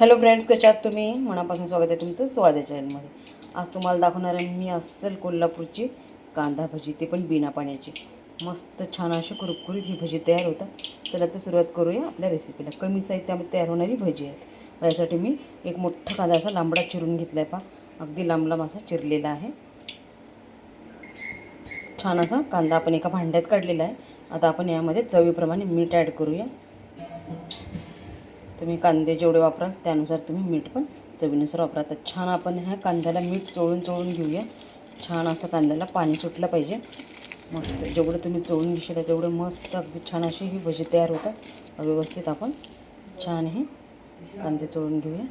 Hello friends कशात तुम्ही? मनापासून स्वागत आहे तुमचं स्वागत चॅनलमध्ये आज तुम्हाला दाखवणार आहे मी अस्सल कोल्हापूरची कांदा भजी ते पण बिना पाण्याची. मस्त छान अशी कुरकुरीत ही भजी तयार होतात. चला तर सुरुवात करूया आपल्या रेसिपीला कमी साहित्यामध्ये तयार होणारी भजी आहेत. यासाठी मी एक मोठा कांदा असा लांबडा चिरून घेतला आहे पा अगदी लांब लांब असा चिरलेला आहे. छान असा कांदा आपण एका भांड्यात काढलेला आहे. आता आपण यामध्ये चवीप्रमाणे मीठ ॲड करूया. तुम्ही कांदे जेवढे वापराल त्यानुसार तुम्ही मीठ पण चवीनुसार वापरा. तर छान आपण ह्या कांद्याला मीठ चोळून चोळून घेऊया. छान असं कांद्याला पाणी सुटलं पाहिजे. मस्त जेवढं तुम्ही चोळून घेशील तेवढं मस्त अगदी छान अशी ही भजी तयार होतात. व्यवस्थित आपण छान हे कांदे चोळून घेऊया.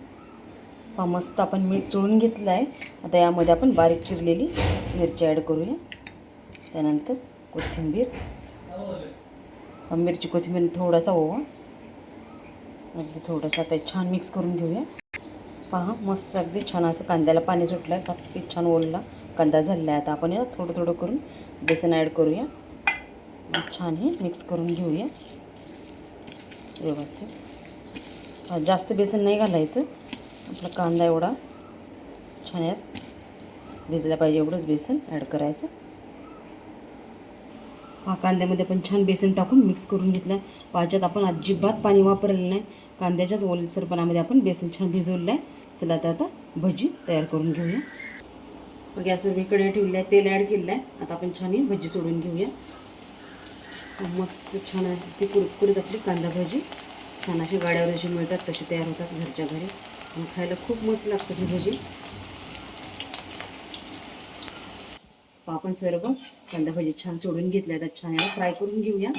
हा मस्त आपण मीठ चोळून घेतलं आहे आता यामध्ये आपण बारीक चिरलेली मिरची ॲड करूया. त्यानंतर कोथिंबीर. मिरची कोथिंबीर थोडासा ओवा. अगदी थोडंसं ते छान मिक्स करून घेऊया. पहा मस्त अगदी छान असं कांद्याला पाणी सुटलं आहे फक्त छान ओलला कांदा झालेला आहे. आता आपण या थोडं थोडं करून बेसन ॲड करूया. छान हे मिक्स करून घेऊया. व्यवस्थित. जास्त बेसन नाही घालायचं. आपला कांदा एवढा छान यात भिजला पाहिजे एवढंच बेसन ॲड करायचं. हा कांद्यामध्ये आपण छान बेसन टाकून मिक्स करून घेतलं. पाच्यात आपण अजिबात पाणी वापरलेलं नाही. कांद्याच्याच ओलसरपणामध्ये आपण बेसन छान भिजवलेलं आहे. चला आता आता भजी तयार करून घेऊया. गॅसवर इकडे ठेवलं आहे तेल ॲड केलेलं आहे. आता आपण छान ही भजी सोडून घेऊया. मस्त छान आहे. ती कुरकुरीत आपली कांदा भाजी. छान अशी गाड्यावर जशी मिळतात तशी तयार होतात घरच्या घरी. आणि खायला खूप मस्त लागतं ही भजी. आपण सर्व कांदा भाजी छान सोडून घेतल्या तर छान याला फ्राय करून घेऊया.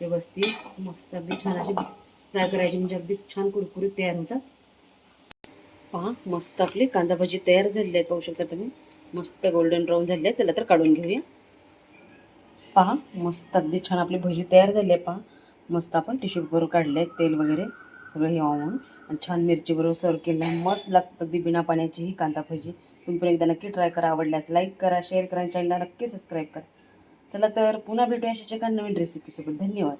व्यवस्थित मस्त अगदी छान अशी फ्राय करायची म्हणजे अगदी छान कुरकुरीत तयार होतात. पहा मस्त आपली कांदा भाजी तयार झालेली आहे पाहू शकता तुम्ही. मस्त गोल्डन ब्राऊन झाली आहे चला तर काढून घेऊया. पहा मस्त अगदी छान आपली भजी तयार झाली आहे पहा. मस्त आपण टिश्यू पेपर काढले आहेत तेल वगैरे. सगळं हे म्हणून छान मिरची बरोबर सर्व केलं. मस्त लागतं अगदी बिना पाण्याची ही कांदा भजी तुम्ही पण एकदा नक्की ट्राय करा. आवडल्यास लाईक करा शेअर करा चॅनलला नक्की सबस्क्राईब करा. चला तर पुन्हा भेटूया अशाच्या एका नवीन रेसिपीसोबत धन्यवाद.